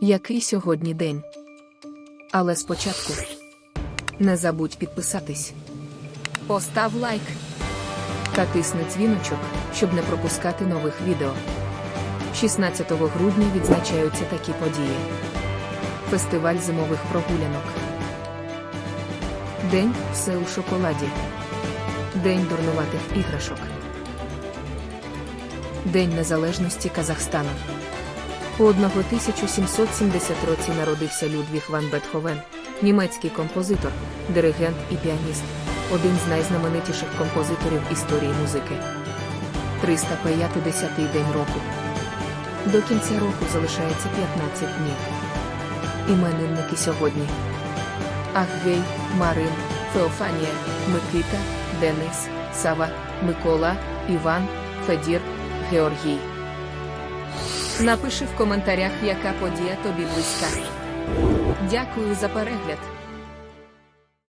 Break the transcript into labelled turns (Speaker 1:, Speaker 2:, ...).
Speaker 1: Який сьогодні день? Але спочатку не забудь підписатись. Постав лайк та тисни дзвіночок, щоб не пропускати нових відео. 16 грудня відзначаються такі події: Фестиваль зимових прогулянок. День все у шоколаді. День дурнуватих іграшок. День Незалежності Казахстану. У 1770 році народився Людвіг ван Бетховен, німецький композитор, диригент і піаніст, один з найзнаменитіших композиторів історії музики. 350-й день року. До кінця року залишається 15 днів. Іменинники сьогодні. Ахгей, Марин, Феофанія, Микита, Денис, Сава, Микола, Іван, Федір, Георгій. Напиши в коментарях, яка подія тобі близька. Дякую за перегляд.